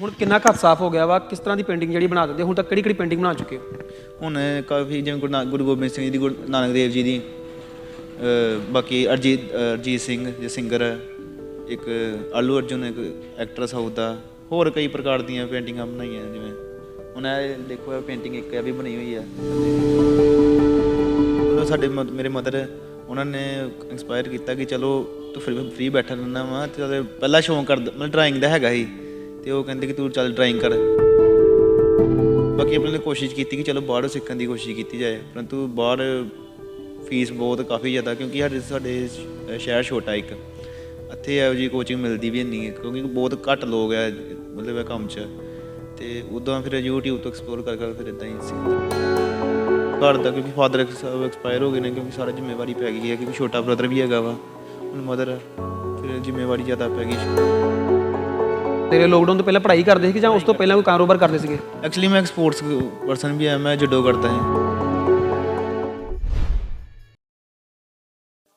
ਹੁਣ ਕਿੰਨਾ ਘਰ ਸਾਫ਼ ਹੋ ਗਿਆ ਵਾ? ਕਿਸ ਤਰ੍ਹਾਂ ਦੀ ਪੇਂਟਿੰਗ ਜਿਹੜੀ ਬਣਾ ਦਿੰਦੇ ਹੁਣ ਤੱਕ ਕਿਹੜੀ ਕਿਹੜੀ ਪੇਂਟਿੰਗ ਬਣਾ ਚੁੱਕੇ ਹੋ? ਹੁਣ ਕਾਫੀ ਜਿਵੇਂ ਗੁਰੂ ਨਾ- ਗੁਰੂ ਗੋਬਿੰਦ ਸਿੰਘ ਜੀ ਦੀ ਗੁਰੂ ਨਾਨਕ ਦੇਵ ਜੀ ਦੀ ਅ, ਬਾਕੀ ਅਰਜੀਤ ਅਰਜੀਤ ਸਿੰਘ ਜੇ ਸਿੰਗਰ ਹੈ ਇੱਕ ਆਲੂ ਅਰਜੁਨ ਇੱਕ ਐਕਟਰ ਸਾਊਥ ਦਾ ਹੋਰ ਕਈ ਪ੍ਰਕਾਰ ਦੀਆਂ ਪੇਂਟਿੰਗਾਂ ਬਣਾਈਆਂ ਜਿਵੇਂ ਹੁਣ ਇਹ ਦੇਖੋ ਇਹ ਪੇਂਟਿੰਗ ਇੱਕ ਇਹ ਵੀ ਬਣੀ ਹੋਈ ਹੈ ਮਤਲਬ ਸਾਡੇ ਮ- ਮੇਰੇ ਮਦਰ ਉਹਨਾਂ ਨੇ ਇਨਸਪਾਇਰ ਕੀਤਾ ਕਿ ਚਲੋ ਤੂੰ ਫਿਰ ਫ੍ਰੀ ਬੈਠਾ ਰਹਿਣਾ ਵਾ ਤੇ ਉਹਦੇ ਪਹਿਲਾ ਸ਼ੌਂਕ ਕਰਦਾ ਮਤਲਬ ਡਰਾਇੰਗ ਦਾ ਹੈਗਾ ਸੀ। ਤੇ ਉਹ ਕਹਿੰਦੇ ਕਿ ਤੂੰ ਚੱਲ ਡਰਾਇੰਗ ਕਰ। ਬਾਕੀ ਆਪਣੇ ਨੇ ਕੋਸ਼ਿਸ਼ ਕੀਤੀ ਕਿ ਚਲੋ ਬਾਹਰੋਂ ਸਿੱਖਣ ਦੀ ਕੋਸ਼ਿਸ਼ ਕੀਤੀ ਜਾਏ, ਪਰੰਤੂ ਬਾਹਰ ਫੀਸ ਬਹੁਤ ਕਾਫੀ ਜ਼ਿਆਦਾ ਕਿਉਂਕਿ ਸਾਡੇ ਸਾਡੇ ਸ਼ਹਿਰ ਛੋਟਾ ਇੱਕ। ਇੱਥੇ ਇਹੋ ਜਿਹੀ ਕੋਚਿੰਗ ਮਿਲਦੀ ਵੀ ਨਹੀਂ ਕਿਉਂਕਿ ਬਹੁਤ ਘੱਟ ਲੋਕ ਹੈ ਮਤਲਬ ਇਹ ਕੰਮ 'ਚ। ਤੇ ਉਦੋਂ ਫਿਰ YouTube ਤੋਂ ਐਕਸਪਲੋਰ ਕਰ ਕਰ ਫਿਰ ਇਦਾਂ ਹੀ ਸੀ। ਘਰ ਦਾ ਕਿਉਂਕਿ ਫਾਦਰ ਸਾਹਿਬ ਐਕਸਪਾਇਰ ਹੋ ਗਏ ਨੇ ਕਿਉਂਕਿ ਸਾਰਾ ਜ਼ਿੰਮੇਵਾਰੀ ਪੈ ਗਈ ਹੈ ਕਿਉਂਕਿ ਛੋਟਾ ਬ੍ਰਦਰ ਵੀ ਹੈਗਾ ਵਾ, ਹੁਣ ਮਦਰ ਫਿਰ ਜ਼ਿੰਮੇਵਾਰੀ ਜ਼ਿਆਦਾ ਪੈ ਗਈ। ਤੇਰੇ ਲੋਕਡਾਊਨ ਤੋਂ ਪਹਿਲਾਂ ਪੜ੍ਹਾਈ ਕਰਦੇ ਸੀ ਕਿ ਜਾਂ ਉਸ ਤੋਂ ਪਹਿਲਾਂ ਕੋਈ ਕਾਰੋਬਾਰ ਕਰਦੇ ਸੀਗੇ? ਐਕਚੁਅਲੀ ਮੈਂ ਇੱਕ ਸਪੋਰਟਸ ਪਰਸਨ ਵੀ ਹਾਂ ਮੈਂ ਜੁਡੋ ਕਰਦਾ ਹਾਂ।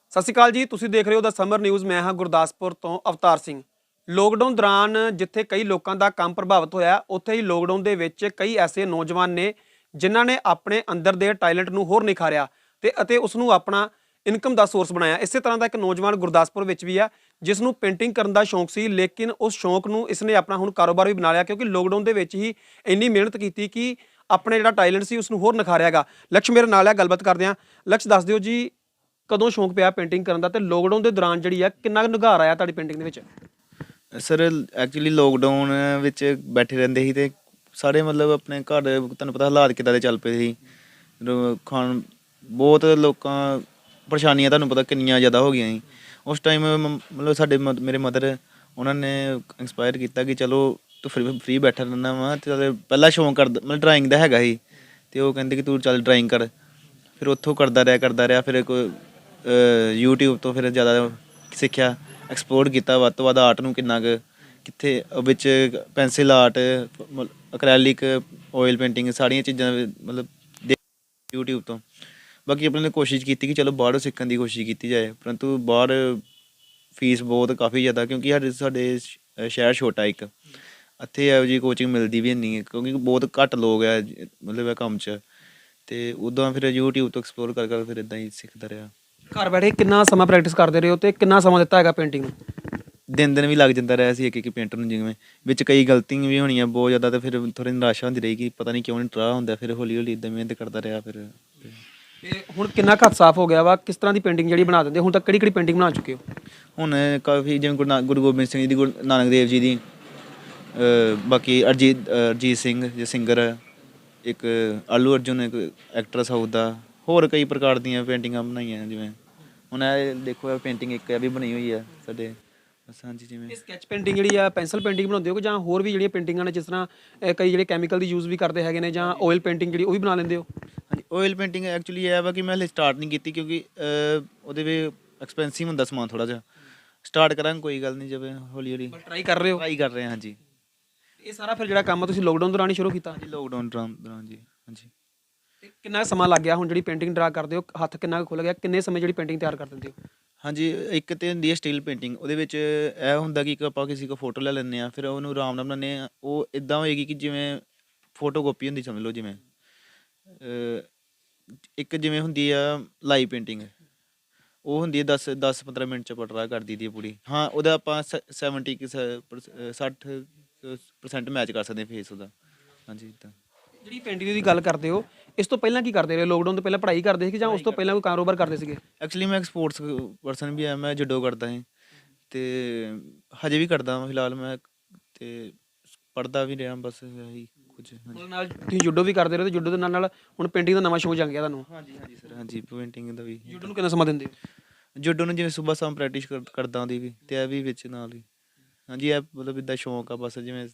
ਸਤਿ ਸ਼੍ਰੀ ਅਕਾਲ ਜੀ ਤੁਸੀਂ ਦੇਖ ਰਹੇ ਹੋ ਦਾ ਸਮਰ ਨਿਊਜ਼ ਮੈਂ ਹਾਂ ਗੁਰਦਾਸਪੁਰ ਤੋਂ ਅਵਤਾਰ ਸਿੰਘ। ਲੋਕਡਾਊਨ ਦੌਰਾਨ ਜਿੱਥੇ ਕਈ ਲੋਕਾਂ ਦਾ ਕੰਮ ਪ੍ਰਭਾਵਿਤ ਹੋਇਆ ਉੱਥੇ ਹੀ ਲੋਕਡਾਊਨ ਦੇ ਵਿੱਚ ਕਈ ਐਸੇ ਨੌਜਵਾਨ ਨੇ ਜਿਨ੍ਹਾਂ ਨੇ ਆਪਣੇ ਅੰਦਰ ਦੇ ਟੈਲੈਂਟ ਨੂੰ ਹੋਰ ਨਿਖਾਰਿਆ ਤੇ ਅਤੇ ਉਸ ਨੂੰ ਆਪਣਾ ਇਨਕਮ ਦਾ ਸੋਰਸ ਬਣਾਇਆ। ਇਸੇ ਤਰ੍ਹਾਂ ਦਾ ਇੱਕ ਨੌਜਵਾਨ ਗੁਰਦਾਸਪੁਰ ਵਿੱਚ ਵੀ ਆ ਜਿਸ ਨੂੰ ਪੇਂਟਿੰਗ ਕਰਨ ਦਾ ਸ਼ੌਂਕ ਸੀ, ਲੇਕਿਨ ਉਸ ਸ਼ੌਂਕ ਨੂੰ ਇਸਨੇ ਆਪਣਾ ਹੁਣ ਕਾਰੋਬਾਰ ਵੀ ਬਣਾ ਲਿਆ, ਕਿਉਂਕਿ ਲੋਕਡਾਊਨ ਦੇ ਵਿੱਚ ਹੀ ਇੰਨੀ ਮਿਹਨਤ ਕੀਤੀ ਕਿ ਆਪਣੇ ਜਿਹੜਾ ਟੈਲੈਂਟ ਸੀ ਉਸ ਨੂੰ ਹੋਰ ਨਿਖਾਰਿਆਗਾ। ਲਕਸ਼ ਮੇਰੇ ਨਾਲ ਆ, ਗੱਲਬਾਤ ਕਰਦੇ ਆ। ਲਕਸ਼, ਦੱਸ ਦਿਓ ਜੀ, ਕਦੋਂ ਸ਼ੌਂਕ ਪਿਆ ਪੇਂਟਿੰਗ ਕਰਨ ਦਾ ਤੇ ਲੋਕਡਾਊਨ ਦੇ ਦੌਰਾਨ ਜਿਹੜੀ ਆ, ਕਿੰਨਾ ਕੁ ਨਿਗਾਰ ਆਇਆ ਤੁਹਾਡੀ ਪੇਂਟਿੰਗ ਦੇ ਵਿੱਚ? ਸਰ ਐਕਚੁਅਲੀ ਲੋਕਡਾਊਨ ਵਿੱਚ ਬੈਠੇ ਰਹਿੰਦੇ ਸੀ ਤੇ ਸਾਰੇ ਮਤਲਬ ਆਪਣੇ ਘਰ, ਤੁਹਾਨੂੰ ਪਤਾ ਹਾਲਾਤ ਕਿਦਾਂ ਦੇ ਚੱਲ ਪਏ ਸੀ। ਖਾਣ, ਬਹੁਤ ਲੋਕਾਂ ਪਰੇਸ਼ਾਨੀਆਂ ਤੁਹਾਨੂੰ ਪਤਾ ਕਿੰਨੀਆਂ ਜ਼ਿਆਦਾ ਹੋ ਗਈਆਂ ਸੀ ਉਸ ਟਾਈਮ ਮਤਲਬ ਸਾਡੇ ਮ- ਮੇਰੇ ਮਦਰ ਉਹਨਾਂ ਨੇ ਇਨਸਪਾਇਰ ਕੀਤਾ ਕਿ ਚਲੋ ਤੂੰ ਫ੍ਰੀ ਫ੍ਰੀ ਬੈਠਾ ਰਹਿੰਦਾ ਵਾ ਤੇ ਉਹਦੇ ਪਹਿਲਾ ਸ਼ੌਂਕ ਕਰਦਾ ਮਤਲਬ ਡਰਾਇੰਗ ਦਾ ਹੈਗਾ ਸੀ ਤੇ ਉਹ ਕਹਿੰਦੇ ਕਿ ਤੂੰ ਚੱਲ ਡਰਾਇੰਗ ਕਰ। ਫਿਰ ਉੱਥੋਂ ਕਰਦਾ ਰਿਹਾ ਕਰਦਾ ਰਿਹਾ ਫਿਰ ਕੋਈ ਅਹ, YouTube ਤੋਂ ਫਿਰ ਜ਼ਿਆਦਾ ਸਿੱਖਿਆ ਐਕਸਪਲੋਰ ਕੀਤਾ ਵੱਧ ਤੋਂ ਵੱਧ ਆਰਟ ਨੂੰ ਕਿੰਨਾ ਕੁ ਕਿੱਥੇ ਉਹ ਵਿੱਚ pencil art acrylic oil painting ਸਾਰੀਆਂ ਚੀਜ਼ਾਂ ਵੀ ਮਤਲਬ ਦੇ YouTube ਤੋਂ। ਬਾਕੀ ਆਪਣੇ ਨੇ ਕੋਸ਼ਿਸ਼ ਕੀਤੀ ਕਿ ਚਲੋ ਬਾਹਰੋਂ ਸਿੱਖਣ ਦੀ ਕੋਸ਼ਿਸ਼ ਕੀਤੀ ਜਾਏ ਪਰੰਤੂ ਬਾਹਰ ਫੀਸ ਬਹੁਤ ਕਾਫੀ ਜ਼ਿਆਦਾ ਕਿਉਂਕਿ ਸਾਡੇ ਸਾਡੇ ਸ਼ਹਿਰ ਛੋਟਾ ਇੱਕ। ਇੱਥੇ ਇਹੋ ਜਿਹੀ ਕੋਚਿੰਗ ਮਿਲਦੀ ਵੀ ਨਹੀਂ ਕਿਉਂਕਿ ਬਹੁਤ ਘੱਟ ਲੋਕ ਹੈ ਜ- ਮਤਲਬ ਇਹ ਕੰਮ 'ਚ। ਤੇ ਉਦੋਂ ਫਿਰ YouTube ਤੋਂ ਐਕਸਪਲੋਰ ਕਰ ਕਰ ਫਿਰ ਇਦਾਂ ਹੀ ਸਿੱਖਦਾ ਰਿਹਾ। ਘਰ ਬੈਠੇ ਕਿੰਨਾ ਸਮਾਂ ਪ੍ਰੈਕਟਿਸ ਕਰਦੇ ਰਹੇ ਹੋ ਤੇ ਕਿੰਨਾ ਸਮਾਂ ਦਿੱਤਾ ਹੈਗਾ ਪੇਂਟਿੰਗ ਨੂੰ? ਦਿਨ ਦਿਨ ਵੀ ਲੱਗ ਜਾਂਦਾ ਰਿਹਾ ਸੀ ਇੱਕ ਇੱਕ ਪੇਂਟਰ ਨੂੰ ਜਿਵੇਂ। ਵਿੱਚ ਕਈ ਗਲਤੀਆਂ ਵੀ ਹੋਣੀਆਂ ਬਹੁਤ ਜ਼ਿਆਦਾ ਤੇ ਫਿਰ ਥੋੜੀ ਨਿਰਾਸ਼ਾ ਹੁੰਦੀ ਰਹੀ ਕਿ ਪਤਾ ਨਹੀਂ ਕਿਉਂ ਨਹੀਂ ਟਰਾ ਹੁੰਦਾ ਫਿਰ ਹੌਲੀ ਹੌਲੀ ਇਦਾਂ ਮਿਹਨਤ ਕਰਦਾ ਰਿਹਾ ਫਿਰ। ਤੇ ਹੁਣ ਕਿੰਨਾ ਘੱਟ ਸਾਫ਼ ਹੋ ਗਿਆ ਵਾ? ਕਿਸ ਤਰ੍ਹਾਂ ਦੀ ਪੇਂਟਿੰਗ ਜਿਹੜੀ ਬਣਾ ਦਿੰਦੇ ਹੋ? ਹੁਣ ਤੱਕ ਕਿਹੜੀ ਕਿਹੜੀ ਪੇਂਟਿੰਗ ਬਣਾ ਚੁੱਕੇ ਹੋ? ਹੁਣ ਕਾਫੀ ਜਿਵੇਂ ਗੁਰੂ ਨਾ- ਗੁਰੂ ਗੋਬਿੰਦ ਸਿੰਘ ਜੀ ਦੀ ਗੁਰੂ ਨਾਨਕ ਦੇਵ ਜੀ ਦੀ ਅ, ਬਾਕੀ ਅਰਜੀਤ ਅਰਜੀਤ ਸਿੰਘ ਜੇ ਸਿੰਗਰ ਹੈ ਇੱਕ ਆਲੂ ਅਰਜੁਨ ਇੱਕ ਐਕਟਰ ਸਾਊਥ ਦਾ ਹੋਰ ਕਈ ਪ੍ਰਕਾਰ ਦੀਆਂ ਪੇਂਟਿੰਗਾਂ ਬਣਾਈਆਂ ਜਿਵੇਂ ਹੁਣ ਇਹ ਦੇਖੋ ਇਹ ਪੇਂਟਿੰਗ ਇੱਕ ਇਹ ਵੀ ਬਣੀ ਹੋਈ ਹੈ ਸਾਡੇ ਬਸ ਹਾਂਜੀ ਜਿਵੇਂ ਇਹ ਸਕੈਚ ਪੇਂਟਿੰਗ ਜਿਹੜੀ ਆ ਪੈਨਸਲ ਪੇਂਟਿੰਗ ਬਣਾਉਂਦੇ ਹੋ ਕਿ ਜਾਂ ਹੋਰ ਵੀ ਜਿਹੜੀਆਂ ਪੇਂਟਿੰਗਾਂ ਨੇ ਜਿਸ ਤਰ੍ਹਾਂ ਅਹ, ਕਈ ਜਿਹੜੇ ਕੈਮੀਕਲ ਦੀ ਯੂਜ਼ ਵੀ ਕਰਦੇ ਹੈਗੇ ਨੇ ਜਾਂ ਆਇਲ ਪੇਂਟਿੰਗ ਜਿਹੜੀ ਉਹ ਵੀ ਬਣਾ ਲੈਂਦੇ ਹੋ? ਆਇਲ ਪੇਂਟਿੰਗ ਐਕਚੁਅਲੀ ਇਹ ਵਾ ਕਿ ਮੈਂ ਹਲੇ ਸਟਾਰਟ ਨਹੀਂ ਕੀਤੀ ਕਿਉਂਕਿ ਉਹਦੇ ਵਿੱਚ ਐਕਸਪੈਂਸਿਵ ਹੁੰਦਾ ਸਮਾਨ ਥੋੜਾ ਜਿਹਾ। ਸਟਾਰਟ ਕਰਾਂਗੇ ਕੋਈ ਗੱਲ ਨਹੀਂ ਜਿਵੇਂ ਹੌਲੀ ਹੌਲੀ। ਟਰਾਈ ਕਰ ਰਹੇ ਹੋ? ਟਰਾਈ ਕਰ ਰਹੇ ਹਾਂ ਹਾਂਜੀ। ਇਹ ਸਾਰਾ ਫਿਰ ਜਿਹੜਾ ਕੰਮ ਤੁਸੀਂ ਲੋਕਡਾਊਨ ਦੌਰਾਨ ਹੀ ਸ਼ੁਰੂ ਕੀਤਾ? ਹਾਂਜੀ ਲੋਕਡਾਊਨ ਦੌਰਾਨ ਜੀ ਹਾਂਜੀ। ਕਿੰਨਾ ਸਮਾਂ ਲੱਗ ਗਿਆ? ਹੁਣ ਜਿਹੜੀ ਪੇਂਟਿੰਗ ਡਰਾ ਕਰਦੇ ਹੋ ਹੱਥ ਕਿੰਨਾ ਕੁ ਖੁੱਲ ਗਿਆ? ਕਿੰਨੇ ਸਮੇਂ ਜਿਹੜੀ ਪੇਂਟਿੰਗ ਤਿਆਰ ਕਰ ਦਿੰਦੇ ਹੋ? ਹਾਂਜੀ ਇੱਕ ਤੇ ਹੁੰਦੀ ਹੈ ਸਟੀਲ ਪੇਂਟਿੰਗ ਉਹਦੇ ਵਿੱਚ ਇਹ ਹੁੰਦਾ ਕਿ ਇੱਕ ਆਪਾਂ ਕਿਸੇ ਕੋ ਫੋਟੋ ਲੈ ਲੈਂਦੇ ਆ ਫਿਰ ਉਹਨੂੰ ਆਰਾਮ ਨਾਲ ਬਣਾਉਂਦੇ ਆ ਉਹ ਇਦਾਂ ਹੋਏਗੀ ਕਿ ਜਿਵੇਂ ਫੋਟੋ ਕਾਪੀ ਹੁੰਦੀ ਸਮਝ ਲਓ ਜਿਵੇਂ। ਇੱਕ ਜਿਵੇਂ ਹੁੰਦੀ ਆ ਲਾਈਵ ਪੇਂਟਿੰਗ ਉਹ ਹੁੰਦੀ ਹੈ 10 10 15 ਮਿੰਟ ਚ ਪਟਰਾ ਕਰ ਦਈਦੀ ਹੈ ਪੂਰੀ। ਹਾਂ ਉਹਦਾ ਆਪਾਂ ਸ- 70 ਕਿ ਸ- ਪਰ- ਅਹ 60 ਪਰਸੈਂਟ ਮੈਚ ਕਰ ਸਕਦੇ ਫੇਸ ਉਹਦਾ। ਹਾਂਜੀ ਇਦਾਂ ਜਿਹੜੀ ਪੇਂਟਿੰਗ ਦੀ ਗੱਲ ਕਰਦੇ ਹੋ ਇਸ ਤੋਂ ਪਹਿਲਾਂ ਕੀ ਕਰਦੇ ਰਹੇ? ਲੋਕਡਾਊਨ ਤੋਂ ਪਹਿਲਾਂ ਪੜ੍ਹਾਈ ਕਰਦੇ ਸੀ ਕਿ ਜਾਂ ਉਸ ਤੋਂ ਪਹਿਲਾਂ ਕੋਈ ਕਾਰੋਬਾਰ ਕਰਦੇ ਸੀਗੇ? ਐਕਚੁਅਲੀ ਮੈਂ ਇੱਕ ਸਪੋਰਟਸ ਪਰਸਨ ਵੀ ਹਾਂ ਮੈਂ ਜੁਡੋ ਕਰਦਾ ਹਾਂ ਤੇ ਹਜੇ ਵੀ ਕਰਦਾ ਹਾਂ ਫਿਲਹਾਲ ਮੈਂ ਤੇ ਪੜਦਾ ਵੀ ਰਿਹਾ ਬਸ ਇਹੀ। ਕੁਝ ਹਾਂਜੀ। ਉਹਦੇ ਨਾਲ ਤੁਸੀਂ ਜੁੱਡੋ ਵੀ ਕਰਦੇ ਰਹੇ ਤੇ ਜੁੱਡੋ ਦੇ ਨਾਲ ਨਾਲ ਹੁਣ ਪੇਂਟਿੰਗ ਦਾ ਨਵਾਂ ਸ਼ੌਂਕ ਜੰਗ ਗਿਆ ਤੁਹਾਨੂੰ। ਹਾਂਜੀ ਹਾਂਜੀ ਸਰ ਹਾਂਜੀ ਪੇਂਟਿੰਗ ਦਾ ਵੀ। ਜੁੱਡੋ ਨੂੰ ਕਿੰਨਾ ਸਮਾਂ ਦਿੰਦੇ ਹੋ? ਜੁਡੋ ਨੂੰ ਜਿਵੇਂ ਸਵੇਰ ਸ਼ਾਮ ਪ੍ਰੈਕਟਿਸ ਕਰਦਾ ਉਹਦੀ ਵੀ ਤੇ ਇਹ ਵੀ ਵਿੱਚ ਨਾਲ ਹੀ। ਹਾਂਜੀ ਇਹ ਮਤਲਬ ਇਦਾਂ ਸ਼ੌਂਕ ਆ ਬਸ ਜਿਵੇਂ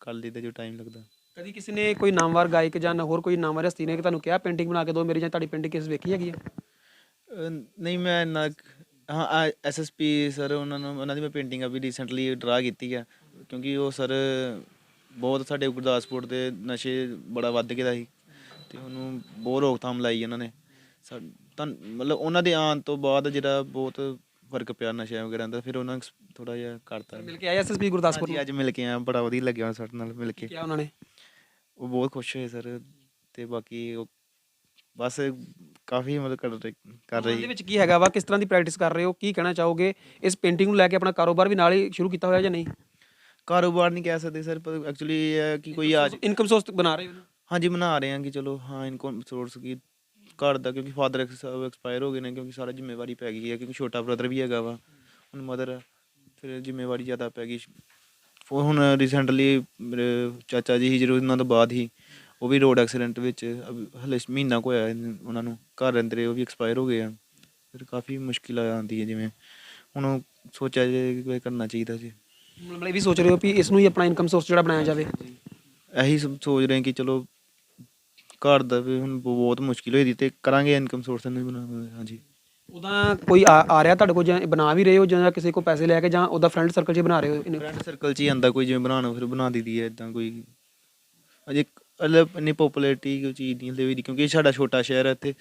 ਕਰ ਲਈਦਾ ਜੋ ਟਾਈਮ ਲੱਗਦਾ। ਕਦੀ ਕਿਸੇ ਨੇ ਕੋਈ ਨਾਮਵਰ ਗਾਇਕ ਜਾਂ ਨਾ ਹੋਰ ਕੋਈ ਨਾਮਵਰ ਹਸਤੀ ਨੇ ਕਿ ਤੁਹਾਨੂੰ ਕਿਹਾ ਪੇਂਟਿੰਗ ਬਣਾ ਕੇ ਦਿਓ ਮੇਰੀ ਜਾਂ ਤੁਹਾਡੀ ਪੇਂਟਿੰਗ ਕਿਸ ਵੇਖੀ ਹੈਗੀ ਅਹ ਨਹੀਂ ਮੈਂ ਇੰਨਾ ਕੁ- ਹਾਂ ਐਸਐਸਪੀ ਸਰ ਉਹਨਾਂ ਨੂੰ ਉਹਨਾਂ ਦੀ ਮੈਂ ਪੇਂਟਿੰਗ ਆ ਵੀ ਰੀਸੈਂਟਲੀ ਡਰਾ ਕੀਤੀ ਆ। ਕਿਉਂਕਿ ਉਹ ਸਰ ਬਹੁਤ ਸਾਡੇ ਗੁਰਦਾਸਪੁਰ ਦੇ ਨਸ਼ੇ ਬੜਾ ਵੱਧ ਗਿਆ ਸੀ ਤੇ ਉਹਨੂੰ ਬਹੁਤ ਰੋਕਥਾਮ ਲਾਈ ਉਹਨਾਂ ਨੇ। ਸਾ- ਤਾਂ ਮਤਲਬ ਉਹਨਾਂ ਦੇ ਆਉਣ ਤੋਂ ਬਾਅਦ ਜਿਹੜਾ ਬਹੁਤ ਫ਼ਰਕ ਪਿਆ ਨਸ਼ਿਆਂ ਵਗੈਰਾ ਦਾ ਫਿਰ ਉਹਨਾਂ ਥੋੜਾ ਜਿਹਾ ਕਰਤਾ। ਮਿਲ ਕੇ ਆਏ ਐਸਐਸਪੀ ਗੁਰਦਾਸਪੁਰ ਹਾਂਜੀ ਅੱਜ ਮਿਲ ਕੇ ਆ ਬੜਾ ਵਧੀਆ ਲੱਗਿਆ ਸਾਡੇ ਨਾਲ ਮਿਲ ਕੇ। ਕਿਹਾ ਉਹਨਾਂ ਨੇ? ਉਹ ਬਹੁਤ ਖੁਸ਼ ਹੋਏ ਸਰ ਤੇ ਬਾਕੀ ਉਹ ਬਸ ਕਾਫੀ ਮਦਦ ਕਰ ਰਹੀ ਕਰ ਉਹਦੇ ਰਹੀ। ਵਿੱਚ ਕੀ ਹੈਗਾ ਵਾ? ਕਿਸ ਤਰ੍ਹਾਂ ਦੀ ਪ੍ਰੈਕਟਿਸ ਕਰ ਰਹੇ ਹੋ? ਕੀ ਕਹਿਣਾ ਚਾਹੋਗੇ? ਇਸ ਪੇਂਟਿੰਗ ਨੂੰ ਲੈ ਕੇ ਆਪਣਾ ਕਾਰੋਬਾਰ ਵੀ ਨਾਲ ਹੀ ਸ਼ੁਰੂ ਕੀਤਾ ਹੋਇਆ ਜਾਂ ਨਹੀਂ? ਕਾਰੋਬਾਰ ਨਹੀਂ ਕਹਿ ਸਕਦੇ ਸਰ ਪਰ ਐਕਚੁਅਲੀ ਇਹ ਹੈ ਕਿ ਕੋਈ ਅੱਜ ਇਨਕਮ ਸੋਰਸ ਬਣਾ ਰਹੇ ਹੋ ਨਾ? ਹਾਂਜੀ ਬਣਾ ਰਹੇ ਹਾਂ ਕਿ ਚਲੋ ਹਾਂ ਇਨਕਮ ਸੋਰਸ ਕੀ ਘਰ ਦਾ ਕਿਉਂਕਿ ਫਾਦਰ ਐਕਸਪਾਇਰ ਹੋ ਗਏ ਨੇ ਕਿਉਂਕਿ ਸਾਰਾ ਜ਼ਿੰਮੇਵਾਰੀ ਪੈ ਗਈ ਹੈ ਕਿਉਂਕਿ ਛੋਟਾ ਬ੍ਰਦਰ ਵੀ ਹੈਗਾ ਵਾ ਹੁਣ ਮਦਰ ਫਿਰ ਜ਼ਿੰਮੇਵਾਰੀ ਜ਼ਿਆਦਾ ਪੈ ਗਈ ਉਹ ਹੁਣ ਰੀਸੈਂਟਲੀ ਮੇਰੇ ਚਾਚਾ ਜੀ ਹੀ ਜਦੋਂ ਉਹਨਾਂ ਤੋਂ ਬਾਅਦ ਹੀ ਉਹ ਵੀ ਰੋਡ ਐਕਸੀਡੈਂਟ ਵਿੱਚ ਅਬ ਹਲੇ ਮਹੀਨਾ ਕੁ ਹੋਇਆ ਉਹਨਾਂ ਨੂੰ ਘਰ ਰਹਿੰਦੇ ਰਹੇ ਉਹ ਵੀ ਐਕਸਪਾਇਰ ਹੋ ਗਏ ਆ। ਫਿਰ ਕਾਫੀ ਮੁਸ਼ਕਿਲ ਆਉਂਦੀ ਹੈ ਜਿਵੇਂ ਹੁਣ ਉਹ ਸੋਚਿਆ ਜੇ ਕਿ ਕੋਈ ਕਰਨਾ ਚਾਹੀਦਾ ਜੀ। ਮਤਲਬ ਇਹ ਵੀ ਸੋਚ ਰਹੇ ਹੋ ਵੀ ਇਸ ਨੂੰ ਹੀ ਆਪਣਾ ਇਨਕਮ ਸੋਰਸ ਜਿਹੜਾ ਬਣਾਇਆ ਜਾਵੇ? ਇਹੀ ਸਭ ਸੋਚ ਰਹੇ ਹਾਂ ਕਿ ਚਲੋ ਘਰ ਦਾ ਵੀ ਹੁਣ ਬਹੁਤ ਮੁਸ਼ਕਿਲ ਹੋਈ ਦੀ ਤੇ ਕਰਾਂਗੇ ਇਨਕਮ ਸੋਰਸ ਨੂੰ ਬਣਾਵਾਂਗੇ ਹਾਂਜੀ। ਉਹਦਾ ਕੋਈ ਆ ਆ ਰਿਹਾ ਤੁਹਾਡੇ ਕੋਲ ਜਾਂ ਬਣਾ ਵੀ ਰਹੇ ਹੋ ਜਾਂ ਕਿਸੇ ਕੋਲ ਪੈਸੇ ਲੈ ਕੇ ਜਾਂ ਉਹਦਾ ਫਰੈਂਡ ਸਰਕਲ 'ਚ ਬਣਾ ਰਹੇ ਹੋ ਇਹਨੂੰ? ਫਰੈਂਡ ਸਰਕਲ 'ਚ ਹੀ ਆਂਦਾ ਕੋਈ ਜਿਵੇਂ ਬਣਾਉਣਾ ਫਿਰ ਬਣਾ ਦਈਦੀ ਹੈ ਇਦਾਂ ਕੋਈ। ਅਜੇ ਮਤਲਬ ਇੰਨੀ ਪਪੂਲੈਰਿਟੀ ਕੋਈ ਚੀਜ਼ ਨਹੀਂ ਹਲੇ ਹੋਈ ਦੀ ਕਿਉਂਕਿ ਇਹ ਸਾਡਾ ਛੋਟਾ ਸ਼ਹਿਰ ਹੈ ਇੱਥੇ।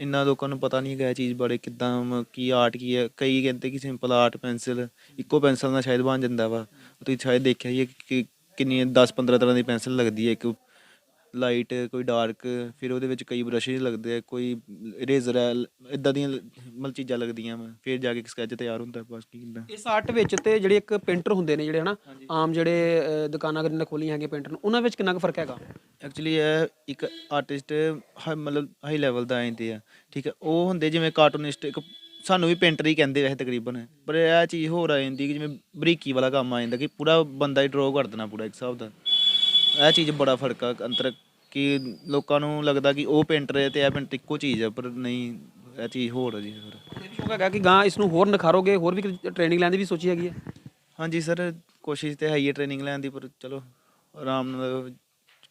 ਇੰਨਾ ਲੋਕਾਂ ਨੂੰ ਪਤਾ ਨਹੀਂ ਹੈਗਾ ਇਹ ਚੀਜ਼ ਬਾਰੇ ਕਿੱਦਾਂ, ਮ- ਕੀ ਆਰਟ ਕੀ ਹੈ। ਕਈ ਕਹਿੰਦੇ ਕਿ ਸਿੰਪਲ ਆਰਟ ਪੈਨਸਿਲ ਇੱਕੋ ਪੈਨਸਿਲ ਨਾਲ ਸ਼ਾਇਦ ਬਣ ਜਾਂਦਾ ਵਾ। ਤੁਸੀਂ ਸ਼ਾਇਦ ਦੇਖਿਆ ਹੀ ਹੈ ਕਿ ਕਿੰਨੀ 10 15 ਤਰ੍ਹਾਂ ਦੀ ਪੈਨਸਿਲ ਲੱਗਦੀ ਹੈ, ਇੱਕ ਲਾਈਟ ਕੋਈ ਡਾਰਕ ਫਿਰ ਉਹਦੇ ਵਿੱਚ ਕਈ ਬ੍ਰਸ਼ਿਸ ਲੱਗਦੇ ਆ ਕੋਈ ਇਰੇਜ਼ਰ ਹੈ ਇਦਾਂ ਦੀਆਂ ਮਤਲਬ ਚੀਜ਼ਾਂ ਲੱਗਦੀਆਂ ਵਾ ਫਿਰ ਜਾ ਕੇ ਸਕੈਚ ਤਿਆਰ ਹੁੰਦਾ ਬਸ ਕੀ ਹੁੰਦਾ। ਇਸ ਆਰਟ ਵਿੱਚ ਤੇ ਜਿਹੜੇ ਇੱਕ ਪੇਂਟਰ ਹੁੰਦੇ ਨੇ ਜਿਹੜੇ ਹਨਾ ਆਮ ਜਿਹੜੇ ਦੁਕਾਨਾਂ ਕਰਨ ਖੋਲੀਆਂ ਹੈਗੀਆਂ ਪੇਂਟਰ ਨੂੰ ਉਹਨਾਂ ਵਿੱਚ ਕਿੰਨਾ ਕੁ ਫ਼ਰਕ ਹੈਗਾ? ਐਕਚੁਅਲੀ ਇਹ ਇੱਕ ਆਰਟਿਸਟ ਮਤਲਬ ਹਾਈ ਲੈਵਲ ਦਾ ਆਉਂਦੇ ਆ ਠੀਕ ਹੈ ਉਹ ਹੁੰਦੇ ਜਿਵੇਂ ਕਾਰਟੂਨਿਸਟ ਇੱਕ ਸਾਨੂੰ ਵੀ ਪੇਂਟਰ ਹੀ ਕਹਿੰਦੇ ਵੈਸੇ ਤਕਰੀਬਨ ਪਰ ਇਹ ਚੀਜ਼ ਹੋਰ ਆ ਜਾਂਦੀ ਕਿ ਜਿਵੇਂ ਬਰੀਕੀ ਵਾਲਾ ਕੰਮ ਆ ਜਾਂਦਾ ਕਿ ਪੂਰਾ ਬੰਦਾ ਹੀ ਡਰਾਅ ਕਰ ਦੇਣਾ ਪੂਰਾ ਇੱਕ ਹਿਸਾਬ ਦਾ। ਇਹ ਚੀਜ਼ ਬੜਾ ਫ਼ਰਕ ਆ ਅੰਤਰ ਕਿ ਲੋਕਾਂ ਨੂੰ ਲੱਗਦਾ ਕਿ ਉਹ ਪੇਂਟਰ ਹੈ ਤੇ ਇਹ ਪੇਂਟਰ ਇੱਕੋ ਚੀਜ਼ ਹੈ ਪਰ ਨਹੀਂ ਇਹ ਚੀਜ਼ ਹੋਰ ਹੈ ਜੀ ਫਿਰ। ਇਹ ਵੀ ਸ਼ੌਕ ਹੈਗਾ ਕਿ ਗਾਂ ਇਸ ਨੂੰ ਹੋਰ ਨਿਖਾਰੋਗੇ ਹੋਰ ਵੀ ਟ੍ਰੇਨਿੰਗ ਲੈਣ ਦੀ ਵੀ ਸੋਚੀ ਹੈਗੀ ਹੈ? ਹਾਂਜੀ ਸਰ ਕੋਸ਼ਿਸ਼ ਤੇ ਹੈ ਹੀ ਟ੍ਰੇਨਿੰਗ ਲੈਣ ਦੀ ਪਰ ਚਲੋ ਆਰਾਮ ਨਾਲ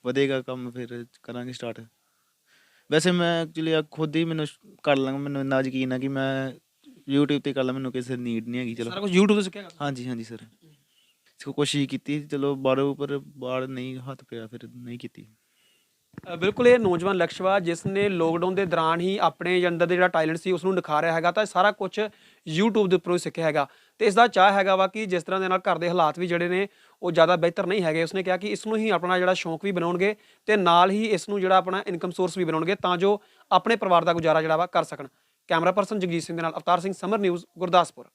ਵਧੇਗਾ ਕੰਮ ਫਿਰ ਕਰਾਂਗੇ ਸਟਾਰਟ ਵੈਸੇ ਮੈਂ ਐਕਚੁਅਲੀ ਖੁਦ ਹੀ ਮੈਨੂੰ ਕਰ ਲਾਂਗਾ ਮੈਨੂੰ ਇੰਨਾ ਯਕੀਨ ਹੈ ਕਿ ਮੈਂ YouTube ਤੇ ਕਰ ਲਾਂ ਮੈਨੂੰ ਕਿਸੇ ਨੀਡ ਨਹੀਂ ਹੈਗੀ ਚਲੋ। ਸਾਰਾ ਕੁਝ YouTube ਤੋਂ ਸਿੱਖਿਆ ਹਾਂਜੀ ਹਾਂਜੀ ਸਰ। ਕੋਸ਼ਿਸ਼ ਕੀਤੀ ਚਲੋ ਬਾਹਰੋਂ ਪਰ ਬਾਹਰ ਨਹੀਂ, ਹੱਥ ਪਿਆ, ਫਿਰ ਨਹੀਂ ਕੀਤੀ। ਬਿਲਕੁਲ ਇਹ ਨੌਜਵਾਨ ਲਕਸ਼ਵਾ, ਜਿਸ ਨੇ ਲੋਕਡਾਊਨ ਦੇ ਦੌਰਾਨ ਹੀ ਆਪਣੇ ਅੰਦਰ ਦੇ ਜਿਹੜਾ ਟੈਲੈਂਟ ਸੀ ਉਸ ਨੂੰ ਨਿਖਾਰਿਆ ਹੈਗਾ, ਤਾਂ ਇਹ ਸਾਰਾ ਕੁਝ YouTube ਦੇ ਉੱਪਰੋਂ ਹੀ ਸਿੱਖਿਆ ਹੈਗਾ। ਤੇ ਇਸ ਦਾ ਚਾਹ ਹੈਗਾ ਵਾ ਕਿ ਜਿਸ ਤਰ੍ਹਾਂ ਦੇ ਨਾਲ ਘਰ ਦੇ ਹਾਲਾਤ ਵੀ ਜਿਹੜੇ ਨੇ, ਉਹ ਜ਼ਿਆਦਾ ਬਿਹਤਰ ਨਹੀਂ ਹੈਗੇ। ਉਸਨੇ ਕਿਹਾ ਕਿ ਇਸ ਨੂੰ ਹੀ ਆਪਣਾ ਜਿਹੜਾ ਸ਼ੌਂਕ ਵੀ ਬਣਾਉਣਗੇ ਤੇ ਨਾਲ ਹੀ ਇਸ ਨੂੰ ਜਿਹੜਾ ਆਪਣਾ ਇਨਕਮ ਸੋਰਸ ਵੀ ਬਣਾਉਣਗੇ, ਤਾਂ ਜੋ ਆਪਣੇ ਪਰਿਵਾਰ ਦਾ ਗੁਜ਼ਾਰਾ ਜਿਹੜਾ ਵਾ ਕਰ ਸਕਣ। ਕੈਮਰਾ ਪਰਸਨ ਜਗਜੀਤ ਸਿੰਘ ਦੇ ਨਾਲ ਅਵਤਾਰ ਸਿੰਘ, ਸਮਰ ਨਿਊਜ਼, ਗੁਰਦਾਸਪੁਰ।